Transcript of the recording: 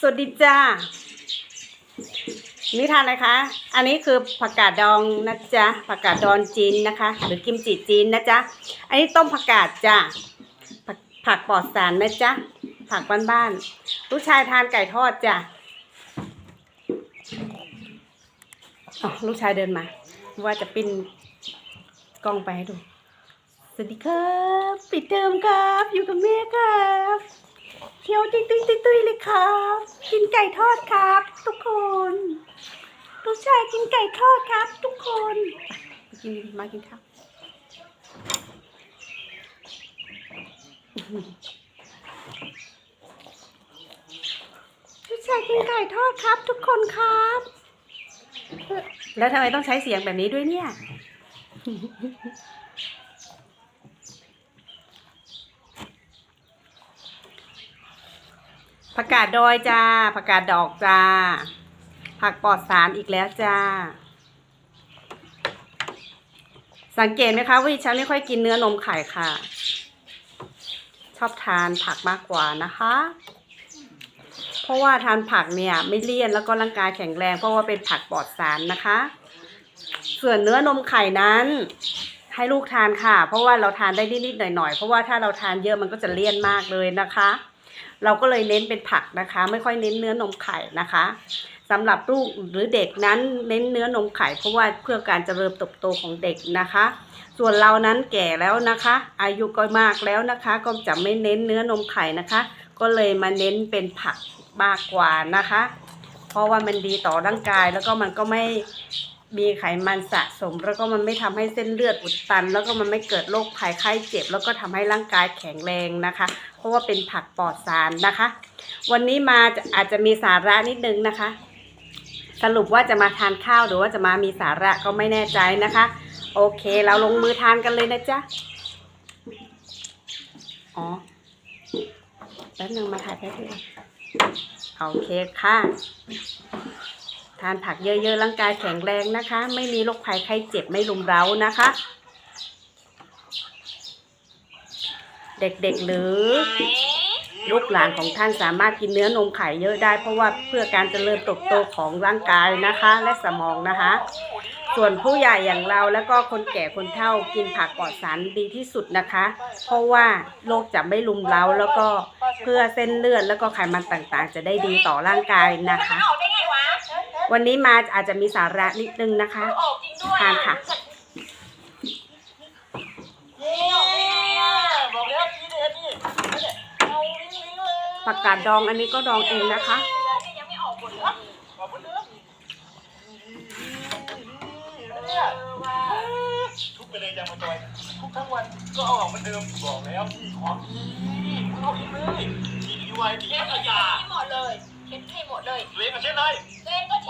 สวัสดีจ้านิทานอะไรคะ อันนี้คือผักกาดดองนะจ๊ะ ผักกาดดองจีนนะคะ หรือกิมจิจีนนะจ๊ะ อันนี้ต้มผักกาดจ้ะผักผักปลอดสารนะจ๊ะ ผักบ้านๆ ลูกชายทานไก่ทอดจ้ะอ๋อลูกชายเดินมา ว่าจะปิ้นกล้องไปให้ดู สวัสดีครับ ปิดเทอมครับ อยู่กับแม่ครับ เที่ยวติ้งติ้งติ้งตุ้ยเลยครับ กินไก่ทอดครับ ทุกคนลูกชายกินไก่ทอดครับ ทุกคนกินมากินข้าวลูกชายกินไก่ทอดครับ ทุกคนครับ แล้วทำไมต้องใช้เสียงแบบนี้ด้วยเนี่ย ผักกาดดอยจ้าผักกาดดอกจ้า ผักปลอดสารอีกแล้วจ้า สังเกตไหมคะว่าดิฉันไม่ค่อยกินเนื้อนมไข่ค่ะ ชอบทานผักมากกว่านะคะ เพราะว่าทานผักเนี่ย ไม่เลี่ยนแล้วก็ร่างกายแข็งแรง เพราะว่าเป็นผักปลอดสารนะคะ ส่วนเนื้อนมไข่นั้นให้ลูกทานค่ะ เพราะว่าเราทานได้นิดๆหน่อยๆ เพราะว่าถ้าเราทานเยอะมันก็จะเลี่ยนมากเลยนะคะ เราก็เลยเน้นเป็นผักนะคะ ไม่ค่อยเน้นเนื้อนมไข่นะคะสำหรับลูกหรือเด็กนั้นเน้นเนื้อนมไข่เพราะว่าเพื่อการเจริญเติบโตของเด็กนะคะ ส่วนเรานั้นแก่แล้วนะคะ อายุก็มากแล้วนะคะ ก็จะไม่เน้นเนื้อนมไข่นะคะ ก็เลยมาเน้นเป็นผักมากกว่านะคะ เพราะว่ามันดีต่อร่างกายแล้วก็มันก็ไม่ มีไขมันสะสม แล้วก็มันไม่ทำให้เส้นเลือดอุดตัน แล้วก็มันไม่เกิดโรคภัยไข้เจ็บ แล้วก็ทำให้ร่างกายแข็งแรงนะคะ เพราะว่าเป็นผักปลอดสารนะคะ วันนี้มาอาจจะมีสาระนิดนึงนะคะ สรุปว่าจะมาทานข้าวหรือว่าจะมามีสาระก็ไม่แน่ใจนะคะ โอเค เราลงมือทานกันเลยนะจ๊ะอ๋อแป๊บนึงมาถ่ายแป๊บนึงโอเคค่ะ ทานผักเยอะๆร่างกายแข็งแรงนะคะ ไม่มีโรคภัยไข้เจ็บไม่รุมเร้านะคะ เด็กๆหรือลูกหลานของท่านสามารถกินเนื้อนมไข่เยอะได้ เพราะว่าเพื่อการเจริญเติบโตของร่างกายนะคะ และสมองนะคะ ส่วนผู้ใหญ่อย่างเราแล้วก็คนแก่คนเฒ่ากินผักปลอดสารดีที่สุดนะคะ เพราะว่าโรคจะไม่รุมเร้าแล้วก็เพื่อเส้นเลือดแล้วก็ไขมันต่างๆ จะได้ดีต่อร่างกายนะคะ วะวันนี้มาอาจจะมีสาระนิดนึงนะคะออกจริงด้วยทานค่ะบอกแล้วทีเด็ดนี่เอาวิ่งวิ่งเลยผักกาดดองอันนี้ก็ดองเองนะคะยังไม่ออกหมดเลยบอกเหมือนเดิมเนี่ยทุกไปเลยจังมาจอยทุกทั้งวันก็เอาออกเหมือนเดิมบอกแล้วที่ของดีเอาอีกเลยทีดีไวทีขยะให้หมดเลยเช็ดให้หมดเลยเละมาเช่นไรตัวเองก็เช็ด